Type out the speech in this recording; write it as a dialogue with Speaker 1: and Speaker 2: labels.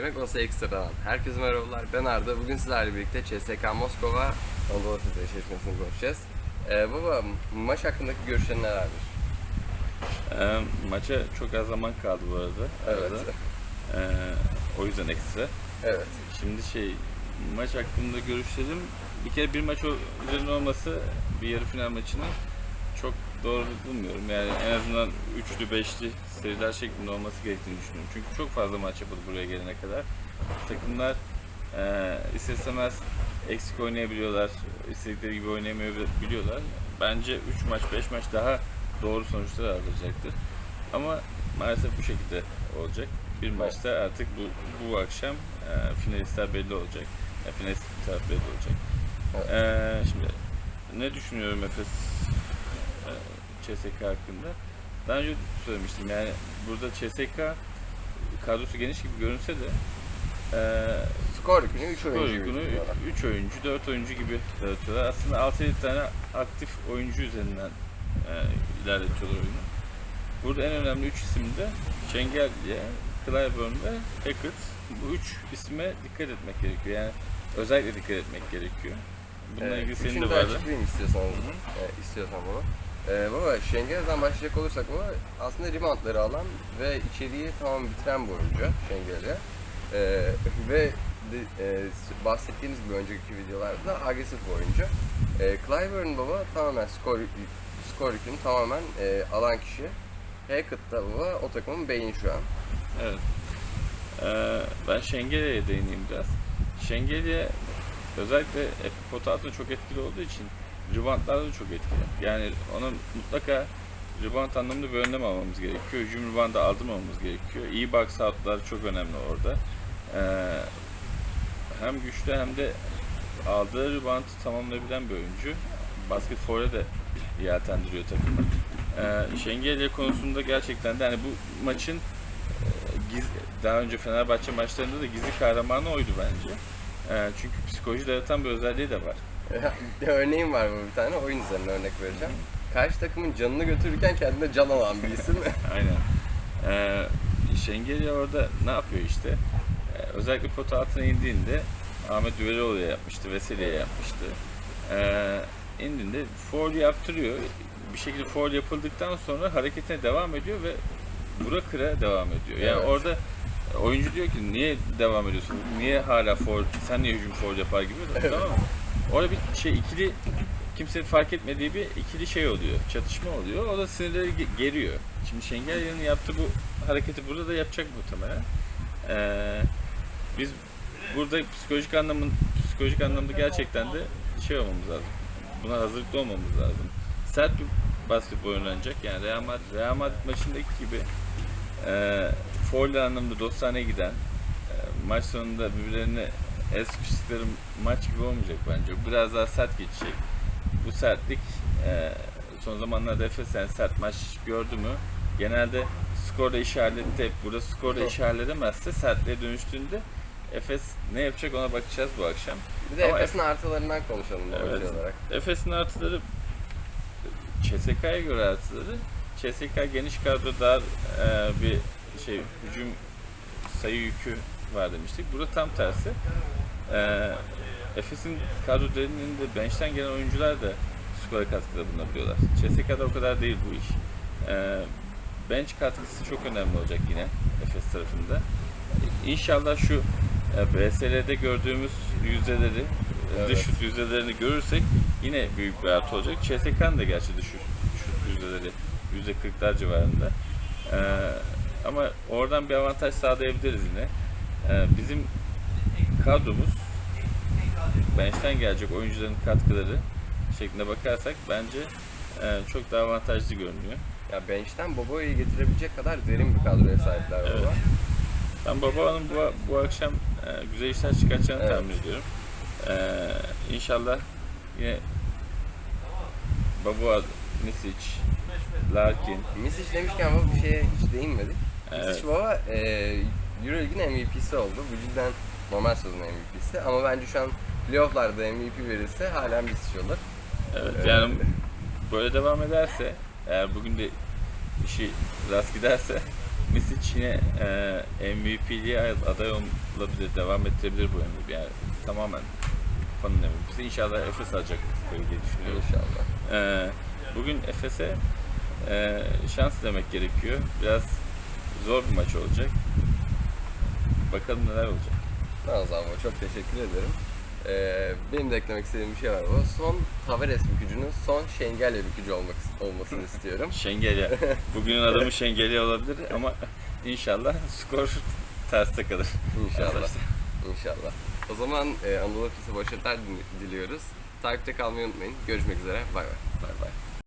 Speaker 1: Yemek Olsa Ekstra'dan. Herkese merhabalar. Ben Arda. Bugün sizlerle birlikte CSK Moskova Anadolu Efes eşleşmesini konuşacağız. Ee, baba maç hakkındaki görüşlerin nelerdir?
Speaker 2: Ee, maça çok az zaman kaldı bu arada.
Speaker 1: Evet.
Speaker 2: arada. Ee, o yüzden ekstra.
Speaker 1: Evet.
Speaker 2: Şimdi şey maç hakkında görüşlerim bir kere bir maç üzerine olması bir yarı final maçının doğru bulmuyorum. Yani en azından üçlü beşli seriler şeklinde olması gerektiğini düşünüyorum. Çünkü çok fazla maç yapıldı buraya gelene kadar. Takımlar e, ister istemez eksik oynayabiliyorlar. istedikleri gibi oynayamayabiliyorlar. Bence 3 maç 5 maç daha doğru sonuçlar alacaktır. Ama maalesef bu şekilde olacak. Bir maçta artık bu, bu akşam e, finalistler belli olacak. E, finalist taraf belli olacak. E, şimdi ne düşünüyorum Efes CSK hakkında? Daha önce söylemiştim yani burada CSK kadrosu geniş gibi görünse de e,
Speaker 1: Skor yükünü 3
Speaker 2: skor
Speaker 1: oyuncu
Speaker 2: yükünü
Speaker 1: yürütüyorlar.
Speaker 2: 3 oyuncu, 4 oyuncu gibi dağıtıyorlar. Aslında 6-7 tane aktif oyuncu üzerinden e, ilerletiyorlar oyunu. Burada en önemli 3 isim de Şengelye, Clyburn ve Hackett. Bu 3 isme dikkat etmek gerekiyor. Yani özellikle dikkat etmek gerekiyor. Bununla
Speaker 1: Ee,
Speaker 2: ilgili senin
Speaker 1: üçünü
Speaker 2: de
Speaker 1: de
Speaker 2: vardı.
Speaker 1: açıklayayım istiyorsanız. Ee, istiyorsan bunu. Ee, baba Şengel'den başlayacak olursak baba aslında reboundları alan ve içeriği tamam bitiren bir oyuncu Şengel'e. Ee, ve de- e, bahsettiğimiz gibi önceki videolarda da agresif bir oyuncu. Ee, Clyburn baba tamamen skor, skor yükünü tamamen e, alan kişi. Hackett baba o takımın beyni şu an.
Speaker 2: Evet. Ee, ben Şengelya'ya değineyim biraz. Şengelya özellikle pota altında çok etkili olduğu için reboundlarda da çok etkili. Yani ona mutlaka rebound anlamında bir önlem almamız gerekiyor. Hücum reboundı aldırmamamız gerekiyor. İyi box out'lar çok önemli orada. Ee, hem güçlü hem de aldığı rebound tamamlayabilen bir oyuncu. Basket foul'e de yeltendiriyor takımı. Ee, Şengelya konusunda gerçekten de hani bu maçın e, giz, daha önce Fenerbahçe maçlarında da gizli kahramanı oydu bence. Ee, çünkü psikoloji dağıtan bir özelliği de var.
Speaker 1: örneğim var bu bir tane oyun üzerine örnek vereceğim. Karşı takımın canını götürürken kendine can alan bir isim.
Speaker 2: Aynen. Ee, Şengelya orada ne yapıyor işte? Ee, özellikle pota altına indiğinde Ahmet Düvelioğlu'ya yapmıştı, Veseli'ye yapmıştı. Ee, indiğinde foul yaptırıyor. Bir şekilde foul yapıldıktan sonra hareketine devam ediyor ve vura kıra devam ediyor. Yani
Speaker 1: Evet.
Speaker 2: orada oyuncu diyor ki niye devam ediyorsun? Niye hala foul, sen niye hücum foul yapar gibi tamam mı? Orada bir şey ikili kimsenin fark etmediği bir ikili şey oluyor. Çatışma oluyor. O da sinirleri ge- geriyor. Şimdi Şengelya'nın yaptığı bu hareketi burada da yapacak muhtemelen. Ee, biz burada psikolojik anlamın psikolojik anlamda gerçekten de şey olmamız lazım. Buna hazırlıklı olmamız lazım. Sert bir basketbol oynanacak. Yani Real Madrid, Real Madrid maçındaki gibi e, foul anlamda dostane giden e, maç sonunda birbirlerine sıkıştıkları maç gibi olmayacak bence. Biraz daha sert geçecek. Bu sertlik e, son zamanlarda Efes yani sert maç gördü mü genelde skorla işaretledi hep. Burada skorla işaretlemezse sertliğe dönüştüğünde Efes ne yapacak ona bakacağız bu akşam.
Speaker 1: Bir de
Speaker 2: Ama
Speaker 1: Efes'in artılarından konuşalım
Speaker 2: Evet.
Speaker 1: olarak.
Speaker 2: Efes'in artıları CSK'ya göre artıları CSK geniş kadro dar e, bir şey hücum sayı yükü var demiştik. Burada tam tersi. E, Efes'in kadro derinliğinde bench'ten gelen oyuncular da skora katkıda bulunabiliyorlar. CSK'da o kadar değil bu iş. E, bench katkısı çok önemli olacak yine Efes tarafında. İnşallah şu e, BSL'de gördüğümüz yüzdeleri,
Speaker 1: Evet.
Speaker 2: dış şut yüzdelerini görürsek yine büyük bir artı olacak. CSK'nın da gerçi dış şut, yüzdeleri yüzde 40'lar civarında. E, ama oradan bir avantaj sağlayabiliriz yine. E, bizim kadromuz bench'ten gelecek oyuncuların katkıları şeklinde bakarsak bence e, çok daha avantajlı görünüyor.
Speaker 1: Ya bench'ten Bobo'yu getirebilecek kadar derin bir kadroya sahipler
Speaker 2: Evet.
Speaker 1: baba.
Speaker 2: Ben Baba'nın bu, bu akşam e, güzel işler çıkartacağını
Speaker 1: Evet.
Speaker 2: tahmin ediyorum. E, inşallah yine Baba, Misic, Larkin,
Speaker 1: Misic demişken baba bir şeye hiç değinmedik.
Speaker 2: Evet.
Speaker 1: Misic baba e, Euroleague'in MVP'si oldu. Bu cidden normal sezon MVP'si. Ama bence şu an playoff'larda MVP verirse hala Misic olur.
Speaker 2: evet,
Speaker 1: Evet.
Speaker 2: yani böyle devam ederse eğer bugün de işi rast giderse Misic yine e, MVP'liğe aday olabilir, devam ettirebilir bu MVP. Yani tamamen fanın MVP'si. İnşallah Efes alacak kupayı diye düşünüyorum.
Speaker 1: İnşallah.
Speaker 2: E, bugün Efes'e e, şans demek gerekiyor. Biraz zor bir maç olacak. Bakalım neler olacak.
Speaker 1: Tamam Zambo çok teşekkür ederim. Ee, benim de eklemek istediğim bir şey var. O son Tavares bükücünün son Şengelya bükücü olmak, olmasını istiyorum.
Speaker 2: Şengelya. Bugünün adamı Şengelya olabilir ama inşallah skor terste kalır.
Speaker 1: İnşallah. İnşallah. O zaman e, Anadolu Efes'e başarılar diliyoruz. Takipte kalmayı unutmayın. Görüşmek üzere. Bay bay.
Speaker 2: Bay bay.